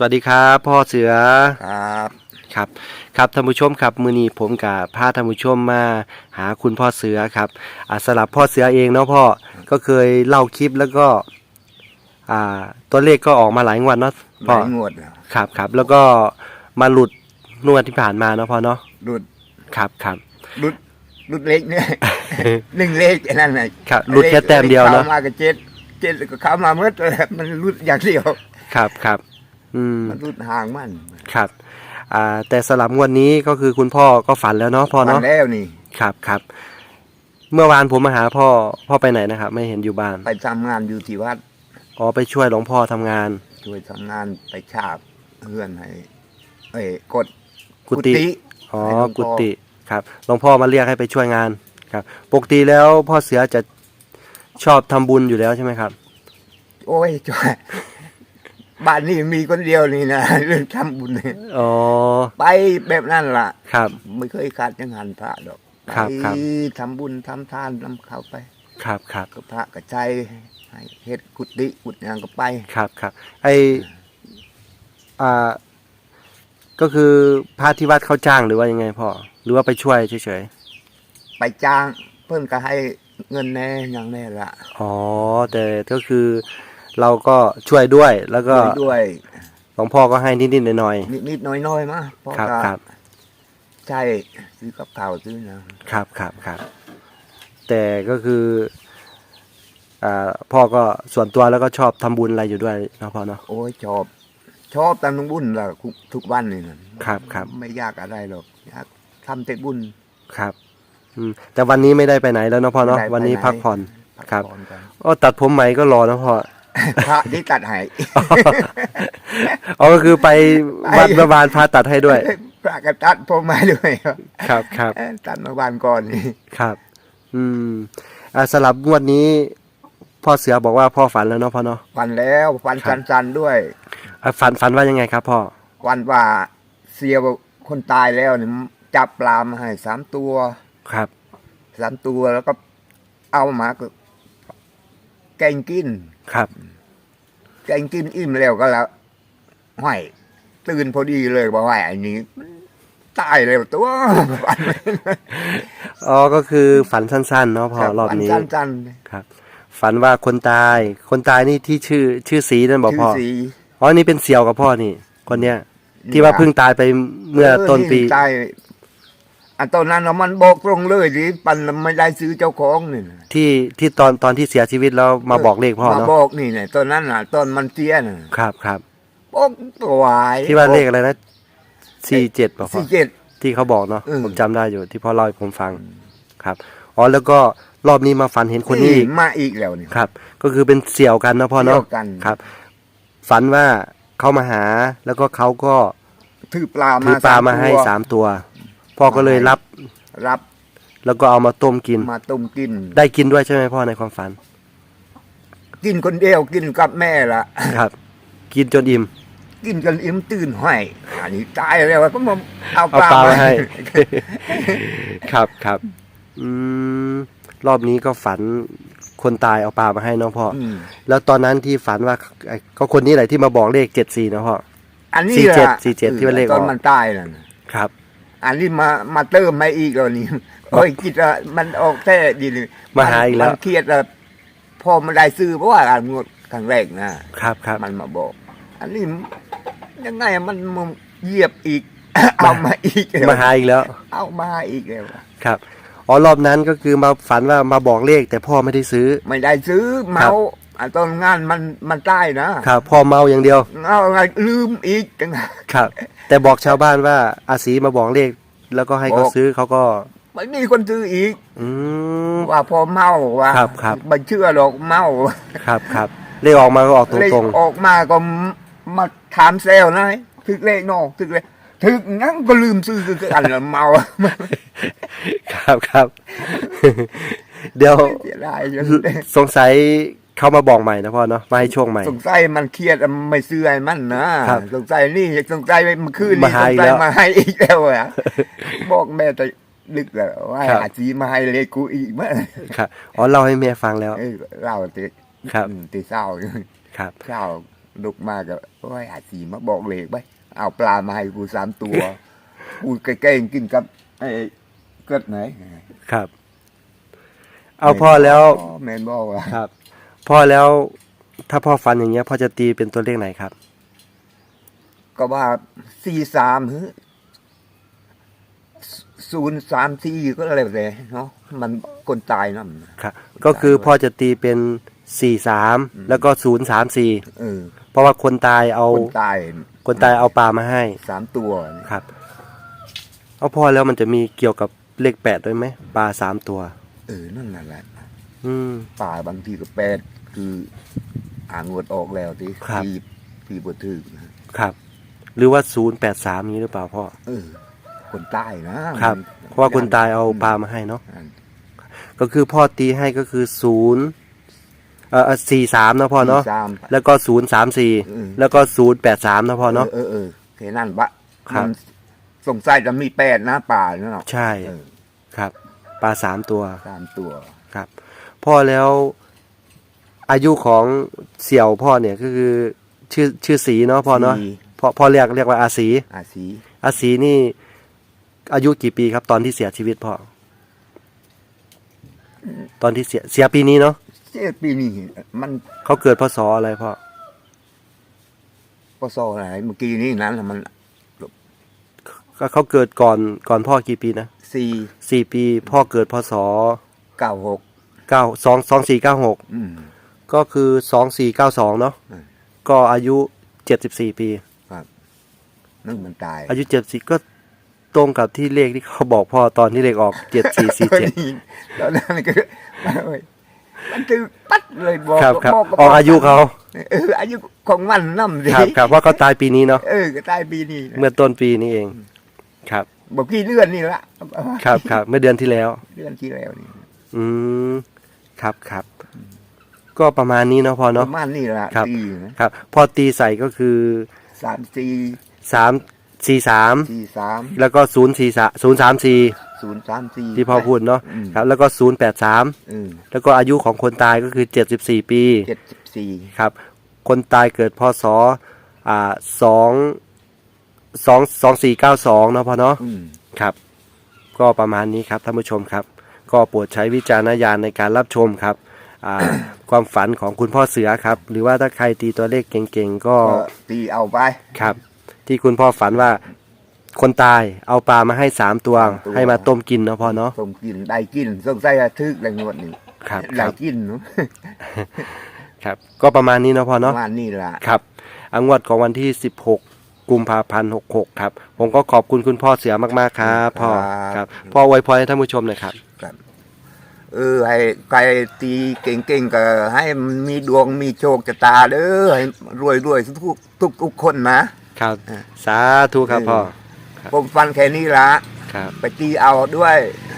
สวัสดีครับพ่อเสือครับครับครับท่านผู้ชมครับมือนี้ผมกับพาท่านผู้ชมมาหาคุณพ่อเสือครับอ่าสลับพ่อเสือเองเนาะพ่อก็เคยเล่าคลิปแล้วก็อ่าตัวเลขก็ออกมาหลายงวดเนาะหพ่อลายงวดแล้วครับครับแล้วก็มาหลุดนวดที่ผ่านมาเนาะพ่อเนาะรุดครับครับรุดรุดเล็กเนี่ย หนึ่งเลขแค่นั้นไงครับหลุดแค่แต้มเดียวเนาะเข้ามากับเจ็ดเจ็ดก็เข้ามาเมื่อเลยมันรุดอย่างเดียว ครับครับ อืมมันรุดห่างมันครับอ่าแต่สลับงวดนี้ก็คือคุณพ่อก็ฝันแล้วเนาะพ่อฟัเนาะงแล้วนี่ ครับครับเมื่อวานผมมาหาพ่อพ่อไปไหนนะครับ ไม่เห็นอยู่บ้านไปทำงานอยู่ที่วัดอ๋อไปช่วยหลวงพ่อทำงาน ช่วยทำงานไปฉาบเพื่อนให้เอ้ยกดกุฏิ อ๋อให้หลวงพ่อ กุฏิครับหลวงพ่อมาเรียกให้ไปช่วยงานครับ ปกติแล้วพ่อเสือจะชอบทำบุญอยู่แล้วใช่ไหมครับ โอ้ยช่วย บ้านนี้มีคนเดียวนี่นะเรื่องทำบุญเนี่ยอ๋อ ไปแบบนั้นล่ะ ครับ ไม่เคยขาดจังหันพระดอกครับไปครับทำบุญทำทานนำเขาไปครับครับก็พระกระใจให้เฮ็ดกุฏิกุฏยางก็ไป ครับครับไออ่าก็คือพระที่วัดเขาจ้างหรือว่ายังไงพ่อหรือว่าไปช่วยเฉยไปจ้างเพิ่นก็ให้เงินแน่อย่างแน่ละๆอ๋อแต่ก็คือ เราก็ช่วยด้วยแล้วก็ช่วยด้วยหลวงพ่อก็ให้นิดๆหน่อยนิดๆน้อยๆมาเพราะๆครับก็ครับ ใช่ซื้อกับข้าวซื้อนะ ครับครับครับแต่ก็คืออ่าพ่อก็ส่วนตัวแล้วก็ชอบทำบุญอะไรอยู่ด้วยเนาะพ่อเนาะโอ้ยชอบ ชอบทำบุญล่ะทุกวันนี่นะครับครับไม่ยากอะไรหรอกอยากทำแต่บุญ ครับอืมแต่วันนี้ไม่ได้ไปไหนแล้วเนาะพ่อเนาะไม่ได้ไปวันนี้ไหนพักผ่อน พักครับ ผ่อนกันอ๋อตัดผมใหม่ก็รอนะพ่อ พระที่ตัดให้อ๋อก็คือไปวัดเมื่อวานพาตัดให้ด้วย พระก็ตัดผมมาด้วยครับครับครับเอ้ยตัดเมื่อวานก่อนนี่ครับ อืมอ่าสลับงวดนี้ พ่อเสือบอกว่าพ่อฝันแล้วเนาะพ่อเนาะฟันแล้วฟันครับสันๆด้วยอะฝันฝันว่ายังไงครับพ่อวันว่าเสียคนตายแล้วเนี่ยจับปลามาให้สามตัวครับสามตัวแล้วก็เอามาก็ แกงกิน ครับ แกงกินอิ่มแล้วก็แล้วห้อยตื่นพอดีเลยบอกว่าอันนี้มันตายแล้วตัวฝันอ๋อก็คือฝันสั้นๆเนาะพ่อรอบนี้ฝัสั้นครับ ฝันว่าคนตาย คนตายนี่ที่ชื่อ ชื่อสีนั่นๆบอกชื่พ่อสีอ๋อนี่เป็นเสี่ยวกับพ่อนี่ คนเนี้ยที่ว่าเพิ่งตายไปเมื่อต้นปีตาย อันตอนนั้นน่ะมันบอกตรงเลยดิปันไม่ได้ซื้อเจ้าของนี่นะที่ที่ตอนตอนที่เสียชีวิตแล้วมาบอกเลขพ่อมาเนาะบอกนี่เนี่ยตอนนั้นน่ะ ตอนมันเตี้ยน่ะครับครับบอกตัววายที่ว่าเลขอะไรนะสี่เจ็ดบอกพ่อสี่เจ็ด ที่เขาบอกเนาะอืม ผมจำได้อยู่ที่พ่อเล่าให้ผมฟังครับอ๋อแล้วก็รอบนี้มาฝันเห็นคนนี้อีกมาอีกแล้วนี่ ครับ ก็คือเป็นเสี่ยวกันเนาะพ่อเนาะเสี่ยวกัน ครับ ฝันว่าเขามาหาแล้วก็เขาก็ถือปลาถืมาอปลามาให้ตัวสามตัว พ่อก็เลยรับรับแล้วก็เอามาต้มกิน มาต้มกิน ได้กินด้วยใช่ไหมพ่อในความฝัน กินคนเดียวกินกับแม่ละครับ กินจนอิ่ม กินกันอิ่มตื่นห้อยอันนี้ตายแล้วก็มาเอาเอาปลาปลามามาให้ ให้ ครับครับอืมรอบนี้ก็ฝันคนตายเอาปลามาให้เน้องพ่อออืมแล้วตอนนั้นที่ฝันว่าไอ้ก็คนนี้แหละที่มาบอกเลขเจ็ดสี่นะพ่อ อันนี้สี่เจ็ดล่ะสี่เจ็ดที่ว่าเลขตอนออกมันตายน่ะครับ อันนี้มามาเติมมาอีกแล้วนี่โอ้ยคิดว่ามันออกแท้ดีเลยมาหาอีกแล้ว มันเครียดแล้วพอมันได้ซื้อเพราะว่าอ่านงวดครั้งแรกนะครับครับมันมาบอก อันนี้ยังไงมันมาเหยียบอีก เอามาอีกแล้วมาหาอีกแล้ว เอามาอีกแล้วครับอ๋อรอบนั้นก็คือมาฝันว่ามาบอกเลข แต่พ่อไม่ได้ซื้อ ไม่ได้ซื้อเมา อันตอนงานมันมันใต้นะครับพ่อเมาอย่างเดียว เอาอะไรลืมอีกจัง ครับ แต่บอกชาวบ้านว่าอาศีมาบอกเลข แล้วก็ให้เขาบอก ซื้อเขาก็ ไม่มีคนซื้ออีก อืม ว่าพอเมาว่าครับครับ ไม่เชื่อหรอกเมาครับครับเลขออกมาก็ออกตเลขรงออกมาก็มาถามเซลล์นะถึกเลขนอกถึกเลขถึกงั้นก็ลืมซื้อคือกันละเมาๆ ครับครับ เดี๋ยว เสียดายจังสงสัย เขามาบอกใหม่นะพ่อเนาะมาให้ช่วงใหม่ สงสัยมันเครียดไม่ซื้อให้มันนะครับสงสัยนี่สงสัยเมื่อคืนมานี่หาสงอีกสัแล้ยวมาให้อีกแล้วอะ บอกแม่แต่ลึกแล้วว่าครับอาจีมาให้เลขกูอีกเมื่อครับอ๋อเล่าให้แม่ฟังแล้ว เอ้ยเราติครับ อืมติเศร้าอยู่ครับ เศร้าลุกมาก็โอ้ยอาสีมาบอกเลขไปเอาปลามาให้กูสามตัว กูใกล้ๆกินกับไอ้เกิดไหน ครับ เอาพ่อแล้วแมนบอกว่าครับ พ่อแล้วถ้าพ่อฟันอย่างเงี้ยพ่อจะตีเป็นตัวเลขไหนครับ ก็ว่าสี่สามศูนย์สามสี่ก็อะไรแบบนี้เนาะมันคนตายเนาะครับ ก็คือพ่อจะตีเป็นสี่สามแล้วก็ศูนย์สามสี่เออเพราะว่าคนตายเอาคนตายคนตายเอาปลามาให้สามตัวครับ เอาพ่อแล้วมันจะมีเกี่ยวกับเลขแปดด้วยไหมปลาสามตัว เออนั่นแหละอืมป่าบางทีก็แปด คืออ่างวดออกแล้วที่ครับที่ที่บถึกนะครับ หรือว่าศูนย์แปดสามนี้หรือเปล่าพ่อ เออ คนใต้นะครับมันเพราะว่าคนตายเอาปลามาให้เนาะอันก็คือพ่อตีให้ก็คือศูนย์เอ่อสี่สามนะพ่อเนาะสี่สาม แล้วก็ศูนย์สามสี่อืม แล้วก็ศูนย์แปดสามนะพ่อเนาะ เออเออเออแค่นั้นบะครับ มันสงสัยจะมีแปดนะป่าเนาะใช่เออครับ ปลาสามตัวสามตัว ครับ พ่อแล้ว อายุของเสี่ยวพ่อเนี่ยก็คือชื่อชื่อสีเนาะพ่อเนาะสี่พ่อพ่อเรียกเรียกว่าอาสีอาสีอาสีนี่ อายุกี่ปีครับ ตอนที่เสียชีวิตพ่อตอนที่เสียเสียปีนี้เนาะเจ็ดปีนี้มันเขาเกิดพศอะไรพ่อปศอะไรเมื่อกี้นี้นั้นน่ะมันก็เขาเกิดก่อนก่อนพ่อกี่ปีนะสี่สี่ปี พ่อเกิดพศเก้าหกเก้าสองสองสี่เก้าหก อืม ก็คือสองสี่เก้าสองเนาะอืม ก็อายุเจ็ดสิบสี่ปี นึกมันตายอายุเจ็ดสิบก็ตรงกับที่เลขที่เขาบอกพ่อตอนที่เลขออกเจ็ดสี่สี่เจ็ด ตอนนั้นก็โอ้ยมันตือปัดเลยบอกครับครับบอกออกอายุเขาเอออายุของมันนั่มสิครับครับว่าเขาตายปีนี้เนาะเออก็ตายปีนี้นะเมื่อต้นปีนี้เอง ครับ บอกพี่เลื่อนนี่ละครับครับเมื่อเดือนที่แล้ว เลื่อนที่แล้วนี่ อืมครับครับ ก็ประมาณนี้เนาะพ่อปเนาะ ระมาณนี้ละครับ ตีนะครับพอตีใส่ก็คือสามสี่สามสี่สามสี่สามแล้วก็ศูนย์สี่สามศูนย์สามสี่ศูนย์สามสี่ ที่พ่อพูดเนาะอืม ครับแล้วก็ศูนย์แปดสามเออแล้วก็อายุของคนตายก็คือเจ็ดสิบสี่ปีเจ็ดสิบสี่ครับคนตายเกิดพศอ่าสองสองสองสี่เก้าสองเนาะพ่อเนาะ อืม ครับ ก็ประมาณนี้ครับท่านผู้ชมครับ ก็โปรดใช้วิจารณญาณในการรับชมครับอ่า ความฝันของคุณพ่อเสือครับ หรือว่าถ้าใครตีตัวเลขเก่งๆก็ก็ตีเอาไป ครับ ที่คุณพ่อฝันว่า คนตายเอาปลามาให้สามตัวสามตัว ให้มาต้มกินเนาะพ่อเนาะส่งกินได้กินสงสัยจะทึกได้งวดนี้ครับคได้รับกินเนาะครับ ก็ประมาณนี้เนาะพ่อปเนาะระมาณนี้ละครับอังวดของวันที่ 16 กุมภาพันธ์66 ครับ ผมก็ขอบคุณคุณพ่อเสือมาก ๆ ครับ พ่อ ครับพ่ออวยพรให้ท่านผู้ชมหน่อยครับ เออให้ใครตีเก่งๆก็ให้มันมีดวงมีโชคชะตาเด้อให้รวยๆทุกทุกทุกคนนะครับ สาธุครับพ่อผมฟันแค่นี้ละครับ ไปตีเอาด้วยค